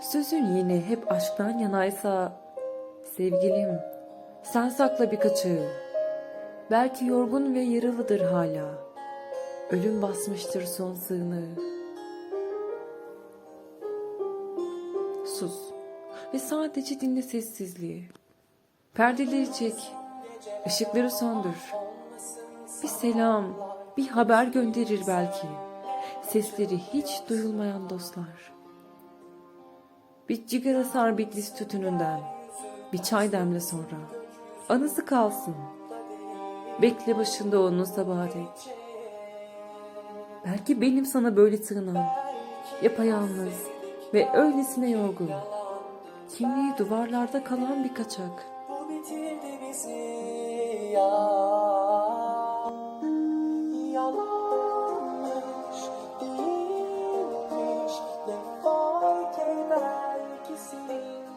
Sözün yine hep aşktan yanaysa sevgilim sen sakla birkaçı. Belki yorgun ve yaralıdır hala. Ölüm basmıştır son sığını. Sus ve sadece dinle sessizliği. Perdeleri çek, ışıkları söndür. Bir selam, bir haber gönderir belki. Sesleri hiç duyulmayan dostlar. Bir cigara sar Bitlis tütününden. Bir çay demle sonra. Anısı kalsın. Bekle başında onu sabaha dek. Belki benim sana böyle sığınan, yapayalnız ve öylesine yorgun. Kimliği duvarlarda kalan bir kaçak. Bu bitirdi bizi que se